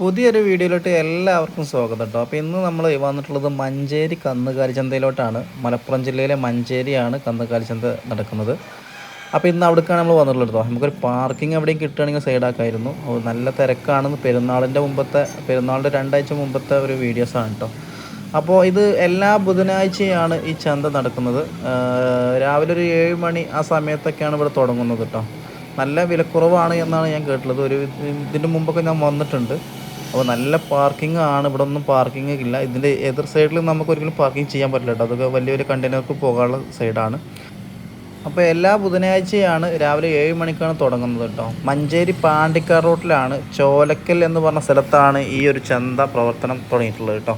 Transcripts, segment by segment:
പുതിയൊരു വീഡിയോയിലോട്ട് എല്ലാവർക്കും സ്വാഗതം കേട്ടോ. അപ്പോൾ ഇന്ന് നമ്മൾ വന്നിട്ടുള്ളത് മഞ്ചേരി കന്നുകാലി ചന്തയിലോട്ടാണ് മലപ്പുറം ജില്ലയിലെ മഞ്ചേരിയാണ് കന്നുകാലി ചന്ത നടക്കുന്നത്. അപ്പോൾ ഇന്ന് അവിടേക്കാണ് നമ്മൾ വന്നിട്ടുള്ളത് കേട്ടോ. നമുക്കൊരു പാർക്കിംഗ് എവിടെയും കിട്ടുകയാണെങ്കിൽ സൈഡാക്കായിരുന്നു. നല്ല തിരക്കാണെന്ന് പെരുന്നാളിന്റെ മുമ്പത്തെ പെരുന്നാളിന്റെ രണ്ടാഴ്ച മുമ്പത്തെ ഒരു വീഡിയോസാണ് കേട്ടോ. അപ്പോൾ ഇത് എല്ലാ ബുധനാഴ്ചയാണ് ഈ ചന്ത നടക്കുന്നത്. രാവിലെ ഒരു ഏഴ് മണി ആ സമയത്തൊക്കെയാണ് ഇവിടെ തുടങ്ങുന്നത് കേട്ടോ. നല്ല വിലക്കുറവാണ് എന്നാണ് ഞാൻ കേട്ടിട്ടുള്ളത്. ഒരു ഇതിന് മുമ്പൊക്കെ ഞാൻ വന്നിട്ടുണ്ട്. അപ്പോൾ നല്ല പാർക്കിംഗ് ആണ്. ഇവിടെ ഒന്നും പാർക്കിംഗ് ഇല്ല. ഇതിന്റെ എതിർ സൈഡിൽ നമുക്ക് ഒരിക്കലും പാർക്കിംഗ് ചെയ്യാൻ പറ്റില്ല കേട്ടോ. അതൊക്കെ വലിയൊരു കണ്ടെയ്നർക്ക് പോകാനുള്ള സൈഡാണ് അപ്പോൾ എല്ലാ ബുധനാഴ്ചയാണ് രാവിലെ ഏഴ് മണിക്കാണ് തുടങ്ങുന്നത് കേട്ടോ. മഞ്ചേരി പാണ്ടിക്കാർ റോട്ടിലാണ് ചോലക്കൽ എന്ന് പറഞ്ഞ സ്ഥലത്താണ് ഈ ഒരു ചന്ത പ്രവർത്തനം തുടങ്ങിയിട്ടുള്ളത് കേട്ടോ.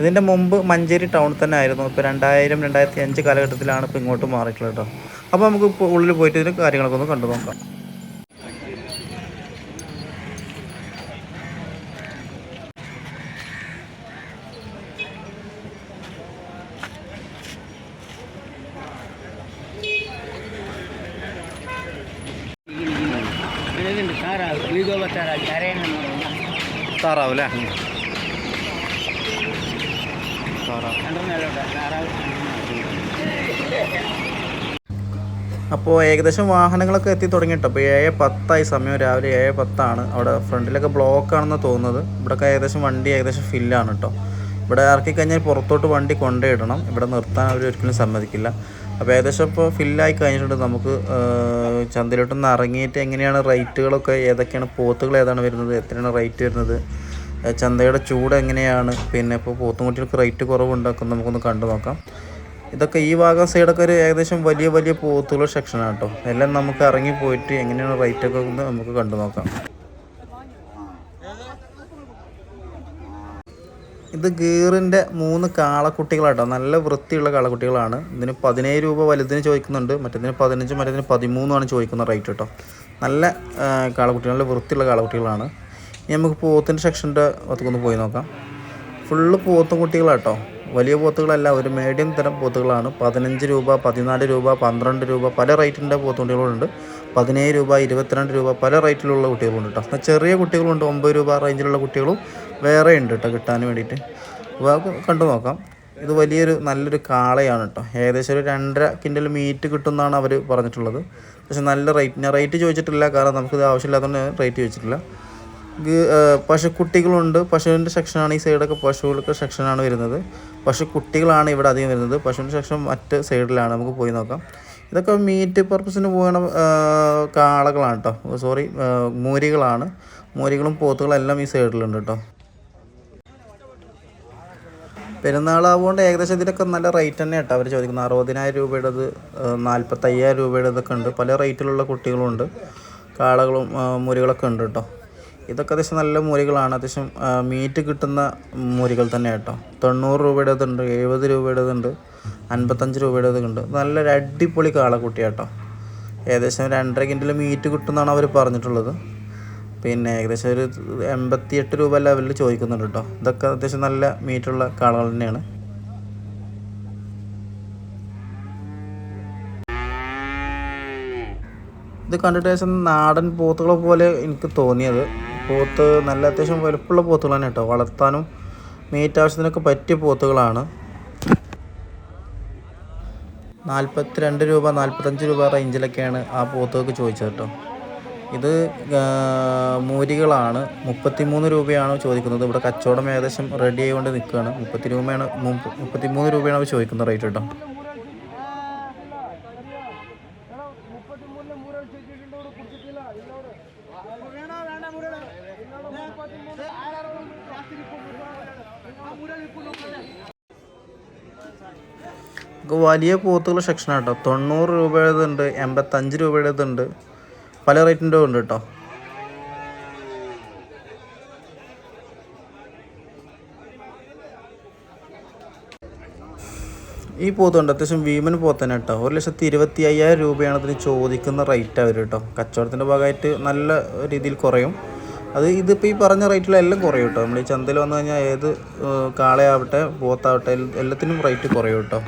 ഇതിന്റെ മുമ്പ് മഞ്ചേരി ടൗണിൽ തന്നെ ആയിരുന്നു. ഇപ്പോൾ രണ്ടായിരം രണ്ടായിരത്തി അഞ്ച് കാലഘട്ടത്തിലാണ് ഇപ്പോൾ ഇങ്ങോട്ട് മാറിയിട്ടുള്ളത് കേട്ടോ. അപ്പോൾ നമുക്ക് ഇപ്പോൾ ഉള്ളിൽ പോയിട്ട് ഇതിന്റെ കാര്യങ്ങളൊക്കെ ഒന്ന് കണ്ടു നോക്കാം. താറാവ് അല്ലേ അപ്പോൾ ഏകദേശം വാഹനങ്ങളൊക്കെ എത്തി തുടങ്ങിയിട്ടോ? അപ്പോൾ ഏഴ് പത്തായി സമയം. രാവിലെ ഏഴ് പത്താണ്. അവിടെ ഫ്രണ്ടിലൊക്കെ ബ്ലോക്ക് ആണെന്ന് തോന്നുന്നത്. ഇവിടെയൊക്കെ ഏകദേശം വണ്ടി ഏകദേശം ഫില്ലാണ് കേട്ടോ. ഇവിടെ ഇറക്കി കഴിഞ്ഞാൽ പുറത്തോട്ട് വണ്ടി കൊണ്ടുപോയിടണം ഇവിടെ നിർത്താൻ അവർ ഒരിക്കലും സമ്മതിക്കില്ല. അപ്പോൾ ഏകദേശം ഇപ്പോൾ ഫില്ലായി കഴിഞ്ഞിട്ടുണ്ട്. നമുക്ക് ചന്തയിലോട്ടൊന്ന് ഇറങ്ങിയിട്ട് എങ്ങനെയാണ് റേറ്റുകളൊക്കെ ഏതൊക്കെയാണ് പോത്തുകൾ ഏതാണ് വരുന്നത് എത്രയാണ് റേറ്റ് വരുന്നത് ചന്തയുടെ ചൂട് എങ്ങനെയാണ് പിന്നെ ഇപ്പോൾ പോത്തുംകുട്ടികൾക്ക് റേറ്റ് കുറവുണ്ടൊക്കെ നമുക്കൊന്ന് കണ്ടു നോക്കാം. ഇതൊക്കെ ഈ ഭാഗം സൈഡൊക്കെ ഒരു ഏകദേശം വലിയ വലിയ പോത്തുള്ള സെക്ഷനാണ് കേട്ടോ. എല്ലാം നമുക്ക് ഇറങ്ങി പോയിട്ട് എങ്ങനെയാണ് റേറ്റൊക്കെ ഒന്ന് നമുക്ക് കണ്ടു നോക്കാം. ഇത് ഗീറിന്റെ മൂന്ന് കാളക്കുട്ടികളാട്ടോ. നല്ല വൃത്തിയുള്ള കാളക്കുട്ടികളാണ്. ഇതിന് പതിനേഴ് രൂപ വലുതിന് ചോദിക്കുന്നുണ്ട്. മറ്റേതിന് പതിനഞ്ച് മറ്റേതിന് പതിമൂന്നുമാണ് ചോദിക്കുന്ന റേറ്റ് കേട്ടോ. നല്ല കാളക്കുട്ടികൾ നല്ല വൃത്തിയുള്ള കാളക്കുട്ടികളാണ്. ഇനി നമുക്ക് പോത്തിന്റെ സെക്ഷന്റെ ഒത്തുക്കൊന്ന് പോയി നോക്കാം. ഫുള്ള് പോത്തും കുട്ടികളാട്ടോ. വലിയ പോത്തുകളല്ല ഒരു മീഡിയം തരം പോത്തുകളാണ്. പതിനഞ്ച് രൂപ പതിനാല് രൂപ പന്ത്രണ്ട് രൂപ പല റേറ്റിന്റെ പോത്തുകുട്ടികളുണ്ട് പതിനേഴ് രൂപ ഇരുപത്തിരണ്ട് രൂപ പല റേറ്റിലുള്ള കുട്ടികളുണ്ട് കേട്ടോ. ചെറിയ കുട്ടികളുണ്ട് ഒമ്പത് രൂപ റേഞ്ചിലുള്ള കുട്ടികളും വേറെ ഉണ്ട് കേട്ടോ കിട്ടാൻ വേണ്ടിയിട്ട്. അപ്പോൾ കണ്ടു നോക്കാം. ഇത് വലിയൊരു നല്ലൊരു കാളയാണ് കേട്ടോ. ഏകദേശം ഒരു രണ്ടര കിൻഡൽ മീറ്റ് കിട്ടുമെന്നാണ് അവർ പറഞ്ഞിട്ടുള്ളത്. പക്ഷെ നല്ല റേറ്റ് ഞാൻ റേറ്റ് ചോദിച്ചിട്ടില്ല. കാരണം നമുക്കിത് ആവശ്യമില്ലാത്തതുകൊണ്ട് റേറ്റ് ചോദിച്ചിട്ടില്ല. പശുക്കുട്ടികളുണ്ട് പശുവിന്റെ സെക്ഷനാണ് ഈ സൈഡൊക്കെ പശുക്കൾക്ക് സെക്ഷനാണ് വരുന്നത്. പശുക്കുട്ടികളാണ് ഇവിടെ അധികം വരുന്നത്. പശുവിന്റെ സെക്ഷൻ മറ്റ് സൈഡിലാണ് നമുക്ക് പോയി നോക്കാം. ഇതൊക്കെ മീറ്റ് പർപ്പസിന് പോകണ കാളകളാണ് കേട്ടോ. സോറി മൂരികളാണ്. മൂരികളും പോത്തുകളും എല്ലാം ഈ സൈഡിലുണ്ട് കേട്ടോ. പെരുന്നാളാവുകൊണ്ട് ഏകദേശം ഇതിലൊക്കെ നല്ല റേറ്റ് തന്നെ കേട്ടോ അവർ ചോദിക്കുന്നത്. അറുപതിനായിരം രൂപയുടേത് നാൽപ്പത്തയ്യായിരം രൂപയുടേതൊക്കെ ഉണ്ട്. പല റേറ്റിലുള്ള കുട്ടികളുണ്ട് കാളകളും മുരികളൊക്കെ ഉണ്ട് കേട്ടോ. ഇതൊക്കെ അത്യാവശ്യം നല്ല മുരികളാണ്. അത്യാവശ്യം മീറ്റ് കിട്ടുന്ന മുരികൾ തന്നെ കേട്ടോ. തൊണ്ണൂറ് രൂപയുടേതുണ്ട് എഴുപത് രൂപയുടേതുണ്ട് അൻപത്തഞ്ച് രൂപയുടേതുണ്ട് നല്ലൊരു അടിപൊളി കാളക്കുട്ടി കേട്ടോ. ഏകദേശം രണ്ടര കിൻഡിൽ മീറ്റ് കിട്ടുമെന്നാണ് അവർ പറഞ്ഞിട്ടുള്ളത്. പിന്നെ ഏകദേശം ഒരു എൺപത്തിയെട്ട് രൂപ ലെവലിൽ ചോദിക്കുന്നുണ്ട് കേട്ടോ ഇതൊക്കെ അത്യാവശ്യം നല്ല മീറ്റുള്ള കാളകൾ തന്നെയാണ്. ഇത് കണ്ടിട്ട് ഏകദേശം നാടൻ പോത്തുകളെ പോലെ എനിക്ക് തോന്നിയത്. പോത്ത് നല്ല അത്യാവശ്യം വലുപ്പുള്ള പോത്തുകൾ തന്നെ കേട്ടോ വളർത്താനും മീറ്റ് ആവശ്യത്തിനൊക്കെ പറ്റിയ പോത്തുകളാണ്. നാൽപ്പത്തി രണ്ട് രൂപ നാൽപ്പത്തഞ്ച് രൂപ റേഞ്ചിലൊക്കെയാണ് ആ പോത്തുകൾക്ക് ചോദിച്ചത് കേട്ടോ ഇത് മൂരികളാണ്. മുപ്പത്തിമൂന്ന് രൂപയാണ് ചോദിക്കുന്നത്. ഇവിടെ കച്ചവടം ഏകദേശം റെഡി ആയിക്കൊണ്ട് നിൽക്കുകയാണ്. മുപ്പത്തി രൂപയാണ് മുപ്പ- മുപ്പത്തിമൂന്ന് രൂപയാണ് അവർ ചോദിക്കുന്നത് റേറ്റ് കേട്ടോ. വലിയ പോത്തുകൾ സെക്ഷനാണ് കേട്ടോ തൊണ്ണൂറ് രൂപയുടേതുണ്ട് എൺപത്തഞ്ച് രൂപയുടേതുണ്ട്. പല റേറ്റിന്റെ ഉണ്ട് കേട്ടോ. ഈ പോത്തുണ്ട് അത്യാവശ്യം വീമൻ പോത്തന്നെ കേട്ടോ. ഒരു ലക്ഷത്തി ഇരുപത്തി അയ്യായിരം രൂപയാണ് അതിന് ചോദിക്കുന്ന റേറ്റ് അവർ കേട്ടോ. കച്ചവടത്തിന്റെ ഭാഗമായിട്ട് നല്ല രീതിയിൽ കുറയും. അത് ഇതിപ്പോൾ ഈ പറഞ്ഞ റേറ്റിലെല്ലാം കുറയും കേട്ടോ. നമ്മൾ ഈ ചന്തയിൽ വന്നു കഴിഞ്ഞാൽ ഏത് കാളയാവട്ടെ പോത്താവട്ടെ എല്ലാത്തിനും റേറ്റ് കുറയും കേട്ടോ.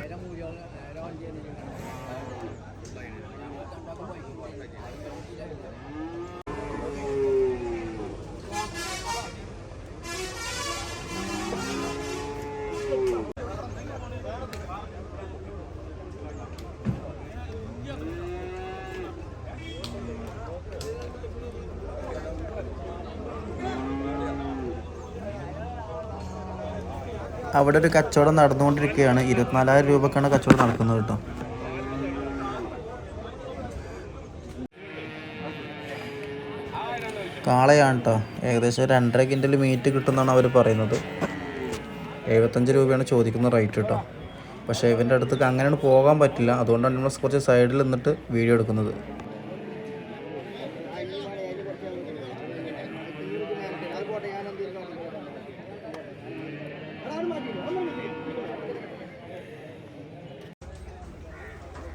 അവിടെ ഒരു കച്ചവടം നടന്നുകൊണ്ടിരിക്കുകയാണ്. ഇരുപത്തിനാലായിരം രൂപക്കാണ് കച്ചവടം നടക്കുന്നത് കേട്ടോ. കാളയാണ് കേട്ടോ. ഏകദേശം രണ്ടര കിന്റൽ മീറ്റ് കിട്ടുമെന്നാണ് അവർ പറയുന്നത്. എഴുപത്തഞ്ച് രൂപയാണ് ചോദിക്കുന്ന റേറ്റ് കേട്ടോ. പക്ഷേ ഇവന്റെ അടുത്തേക്ക് അങ്ങനെയാണ് പോകാൻ പറ്റില്ല. അതുകൊണ്ടാണ് നമ്മൾ കുറച്ച് സൈഡിൽ നിന്നിട്ട് വീഡിയോ എടുക്കുന്നത്.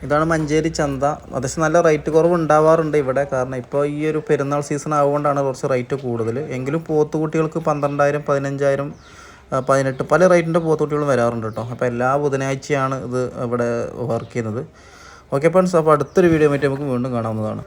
ഇതാണ് മഞ്ചേരി ചന്ത. അത്യാവശ്യം നല്ല റേറ്റ് കുറവ് ഉണ്ടാവാറുണ്ട് ഇവിടെ. കാരണം ഇപ്പോൾ ഈ ഒരു പെരുന്നാൾ സീസൺ ആവുകൊണ്ടാണ് കുറച്ച് റേറ്റ് കൂടുതൽ എങ്കിലും പോത്തുകുട്ടികൾക്ക് പന്ത്രണ്ടായിരം പതിനഞ്ചായിരം പതിനെട്ട് പല റേറ്റിന്റെ പോത്തുകുട്ടികളും വരാറുണ്ട് കേട്ടോ അപ്പോൾ എല്ലാ ബുധനാഴ്ചയാണ് ഇത് ഇവിടെ വർക്ക് ചെയ്യുന്നത്. ഓക്കെ ഫ്രണ്ട്സ് അപ്പോൾ അടുത്തൊരു വീഡിയോ ആയിട്ട് നമുക്ക് വീണ്ടും കാണാവുന്നതാണ്.